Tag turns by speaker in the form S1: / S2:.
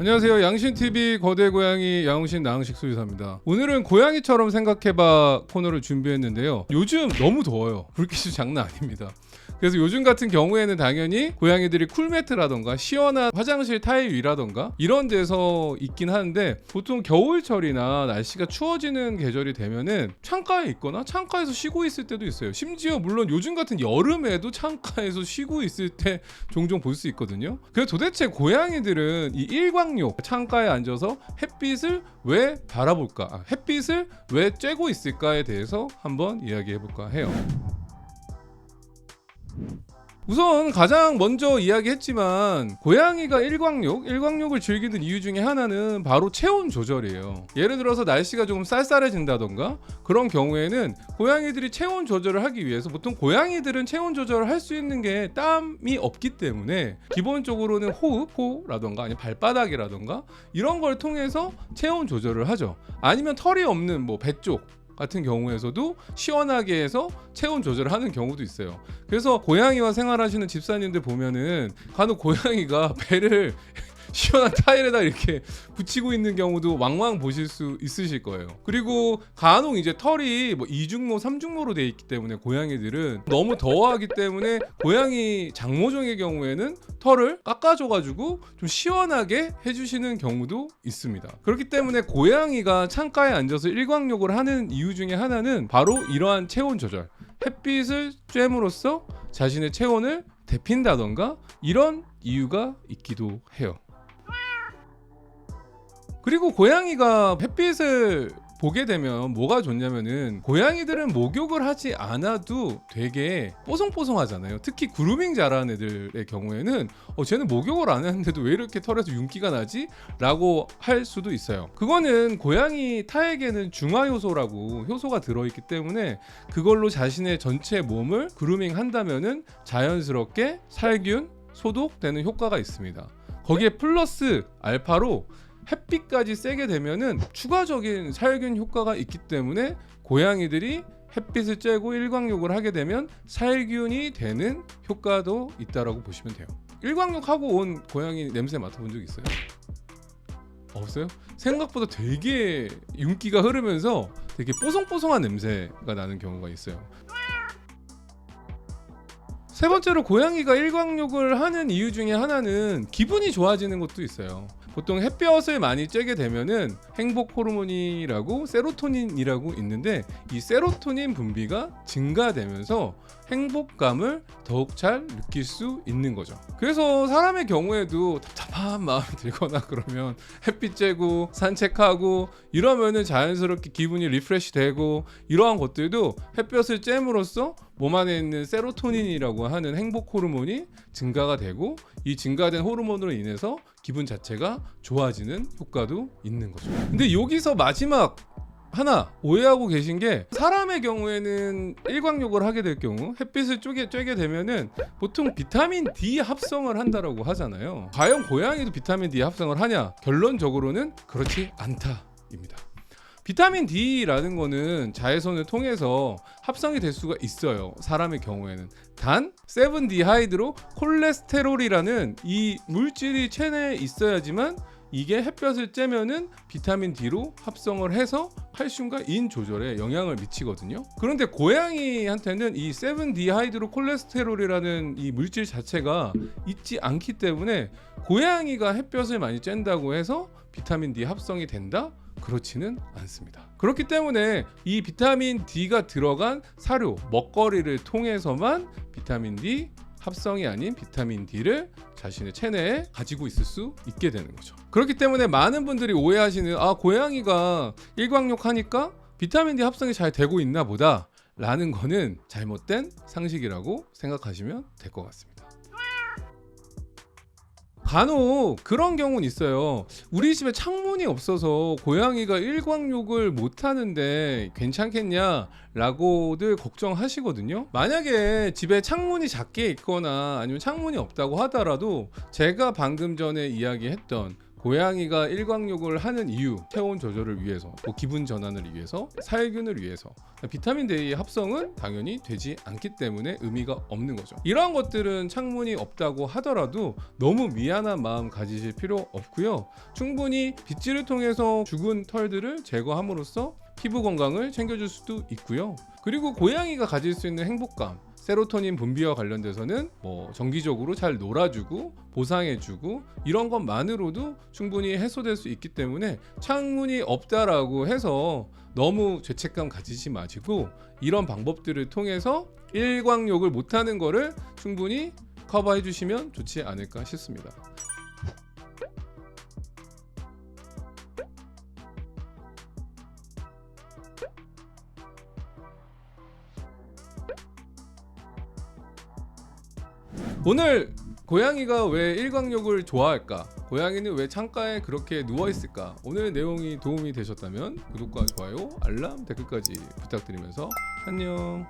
S1: 안녕하세요. 양신TV 거대 고양이 양신 나흥식 수의사입니다. 오늘은 고양이처럼 생각해봐 코너를 준비했는데요. 요즘 너무 더워요. 불빛이 장난 아닙니다. 그래서 요즘 같은 경우에는 당연히 고양이들이 쿨매트라던가 시원한 화장실 타일 위라던가 이런 데서 있긴 하는데 보통 겨울철이나 날씨가 추워지는 계절이 되면은 창가에 있거나 창가에서 쉬고 있을 때도 있어요. 심지어 물론 요즘 같은 여름에도 창가에서 쉬고 있을 때 종종 볼 수 있거든요. 그래서 도대체 고양이들은 이 일광욕 창가에 앉아서 햇빛을 왜 바라볼까? 아, 햇빛을 왜 쬐고 있을까에 대해서 한번 이야기해 볼까 해요. 우선 가장 먼저 이야기했지만 고양이가 일광욕, 일광욕을 즐기는 이유 중에 하나는 바로 체온 조절이에요. 예를 들어서 날씨가 조금 쌀쌀해진다던가 그런 경우에는 고양이들이 체온 조절을 하기 위해서 보통 고양이들은 체온 조절을 할 수 있는 게 땀이 없기 때문에 기본적으로는 호흡, 호라던가 아니면 발바닥이라던가 이런 걸 통해서 체온 조절을 하죠. 아니면 털이 없는 뭐 배 쪽 같은 경우에서도 시원하게 해서 체온 조절을 하는 경우도 있어요. 그래서 고양이와 생활하시는 집사님들 보면은 간혹 고양이가 배를 시원한 타일에다 이렇게 붙이고 있는 경우도 왕왕 보실 수 있으실 거예요. 그리고 간혹 이제 털이 뭐 이중모, 삼중모로 돼 있기 때문에 고양이들은 너무 더워하기 때문에 고양이 장모종의 경우에는 털을 깎아줘가지고 좀 시원하게 해주시는 경우도 있습니다. 그렇기 때문에 고양이가 창가에 앉아서 일광욕을 하는 이유 중에 하나는 바로 이러한 체온 조절. 햇빛을 쬐므로써 자신의 체온을 데핀다던가 이런 이유가 있기도 해요. 그리고 고양이가 햇빛을 보게 되면 뭐가 좋냐면은 고양이들은 목욕을 하지 않아도 되게 뽀송뽀송하잖아요. 특히 그루밍 잘하는 애들의 경우에는 어 쟤는 목욕을 안 했는데도 왜 이렇게 털에서 윤기가 나지? 라고 할 수도 있어요. 그거는 고양이 타에게는 중화 효소라고 효소가 들어있기 때문에 그걸로 자신의 전체 몸을 그루밍 한다면은 자연스럽게 살균 소독되는 효과가 있습니다. 거기에 플러스 알파로 햇빛까지 세게 되면은 추가적인 살균 효과가 있기 때문에 고양이들이 햇빛을 쬐고 일광욕을 하게 되면 살균이 되는 효과도 있다라고 보시면 돼요. 일광욕 하고 온 고양이 냄새 맡아본 적 있어요? 없어요? 생각보다 되게 윤기가 흐르면서 되게 뽀송뽀송한 냄새가 나는 경우가 있어요. 세 번째로 고양이가 일광욕을 하는 이유 중에 하나는 기분이 좋아지는 것도 있어요. 보통 햇볕을 많이 쬐게 되면은 행복 호르몬이라고 세로토닌이라고 있는데 이 세로토닌 분비가 증가되면서 행복감을 더욱 잘 느낄 수 있는 거죠. 그래서 사람의 경우에도 답답한 마음이 들거나 그러면 햇빛 쬐고 산책하고 이러면은 자연스럽게 기분이 리프레시 되고 이러한 것들도 햇볕을 쬐므로써 몸 안에 있는 세로토닌이라고 하는 행복 호르몬이 증가가 되고 이 증가된 호르몬으로 인해서 기분 자체가 좋아지는 효과도 있는 거죠. 근데 여기서 마지막 하나 오해하고 계신 게 사람의 경우에는 일광욕을 하게 될 경우 햇빛을 쬐게, 쬐게 되면은 보통 비타민 D 합성을 한다라고 하잖아요. 과연 고양이도 비타민 D 합성을 하냐? 결론적으로는 그렇지 않다입니다. 비타민 D라는 거는 자외선을 통해서 합성이 될 수가 있어요. 사람의 경우에는 단 7디하이드로 콜레스테롤이라는 이 물질이 체내에 있어야지만 이게 햇볕을 쬐면은 비타민 D로 합성을 해서 칼슘과 인 조절에 영향을 미치거든요. 그런데 고양이한테는 이 7디하이드로 콜레스테롤이라는 이 물질 자체가 있지 않기 때문에 고양이가 햇볕을 많이 쬐다고 해서 비타민 D 합성이 된다? 그렇지는 않습니다. 그렇기 때문에 이 비타민 D가 들어간 사료, 먹거리를 통해서만 비타민 D 합성이 아닌 비타민 D를 자신의 체내에 가지고 있을 수 있게 되는 거죠. 그렇기 때문에 많은 분들이 오해하시는 아 고양이가 일광욕 하니까 비타민 D 합성이 잘 되고 있나 보다 라는 거는 잘못된 상식이라고 생각하시면 될 것 같습니다. 간혹 그런 경우는 있어요. 우리 집에 창문이 없어서 고양이가 일광욕을 못 하는데 괜찮겠냐라고들 걱정하시거든요. 만약에 집에 창문이 작게 있거나 아니면 창문이 없다고 하더라도 제가 방금 전에 이야기했던 고양이가 일광욕을 하는 이유, 체온 조절을 위해서, 또 기분 전환을 위해서, 살균을 위해서, 비타민 D의 합성은 당연히 되지 않기 때문에 의미가 없는 거죠. 이러한 것들은 창문이 없다고 하더라도 너무 미안한 마음 가지실 필요 없고요. 충분히 빗질을 통해서 죽은 털들을 제거함으로써 피부 건강을 챙겨줄 수도 있고요. 그리고 고양이가 가질 수 있는 행복감, 세로토닌 분비와 관련돼서는 뭐 정기적으로 잘 놀아주고 보상해주고 이런 것만으로도 충분히 해소될 수 있기 때문에 창문이 없다라고 해서 너무 죄책감 가지지 마시고 이런 방법들을 통해서 일광욕을 못하는 거를 충분히 커버해 주시면 좋지 않을까 싶습니다. 오늘 고양이가 왜 일광욕을 좋아할까? 고양이는 왜 창가에 그렇게 누워 있을까? 오늘 내용이 도움이 되셨다면 구독과 좋아요, 알람, 댓글까지 부탁드리면서 안녕.